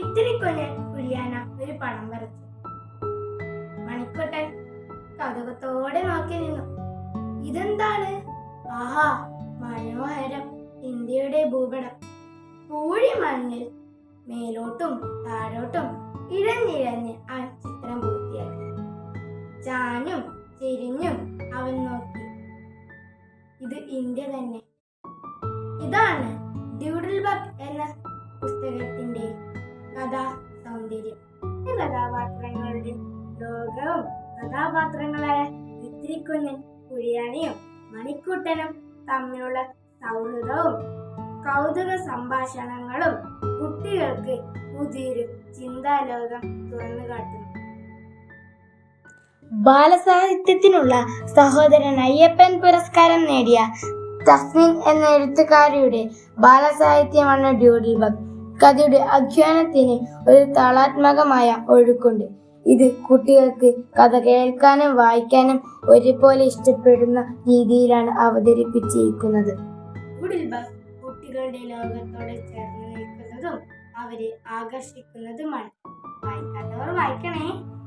ഇത്തിരി കുഞ്ഞൻ കുഴിയാന ഒരു പണം വരച്ചു മണിക്കുട്ടൻ കൗതുകത്തോടെ നോക്കി നിന്നു. ഇതെന്താണ്? ആഹാ മനോഹരം ഇന്ത്യയുടെ ഭൂപടം. പൂഴി മണ്ണിൽ മേലോട്ടും താഴോട്ടും ഇഴഞ്ഞിഴഞ്ഞ് ആ ചിത്രം പൂർത്തിയാക്കി. ചാഞ്ഞും ചെരിഞ്ഞും അവൻ നോക്കി. ഇത് ഇന്ത്യ തന്നെ. ഇതാണ് ഡ്യൂഡിൽ ബക് എന്ന പുസ്തകത്തിന്റെ കഥാ സൗന്ദര്യം കഥാപാത്രങ്ങളുടെ ലോകവും കഥാപാത്രങ്ങളായ ഇത്തിരിക്കുഞ്ഞൻ കുഴിയാണിയും മണിക്കുട്ടനും തമ്മിലുള്ള സൗഹൃദവും കൗതുക സംഭാഷണങ്ങളും കുട്ടികൾക്ക് പുതിയൊരു ചിന്താലോകം തുറന്നു കാട്ടുന്നു. ബാലസാഹിത്യത്തിനുള്ള സഹോദരൻ അയ്യപ്പൻ പുരസ്കാരം നേടിയ തസ്മിൻ എന്ന എഴുത്തുകാരിയുടെ ബാലസാഹിത്യമാണ് ഡ്യൂഡിൽ ബഗ് കഥയുടെ അഖ്യാനത്തിന് ഒരു താളാത്മകമായ ഒഴുക്കുണ്ട്. ഇത് കുട്ടികൾക്ക് കഥ കേൾക്കാനും വായിക്കാനും ഒരുപോലെ ഇഷ്ടപ്പെടുന്ന രീതിയിലാണ് അവതരിപ്പിച്ചിരിക്കുന്നത്. കുട്ടികളുടെ ലോകത്തോട് ചേർന്ന് നിൽക്കുന്നതും അവരെ ആകർഷിക്കുന്നതുമാണ്. വായിക്കാത്തവർ വായിക്കണേ.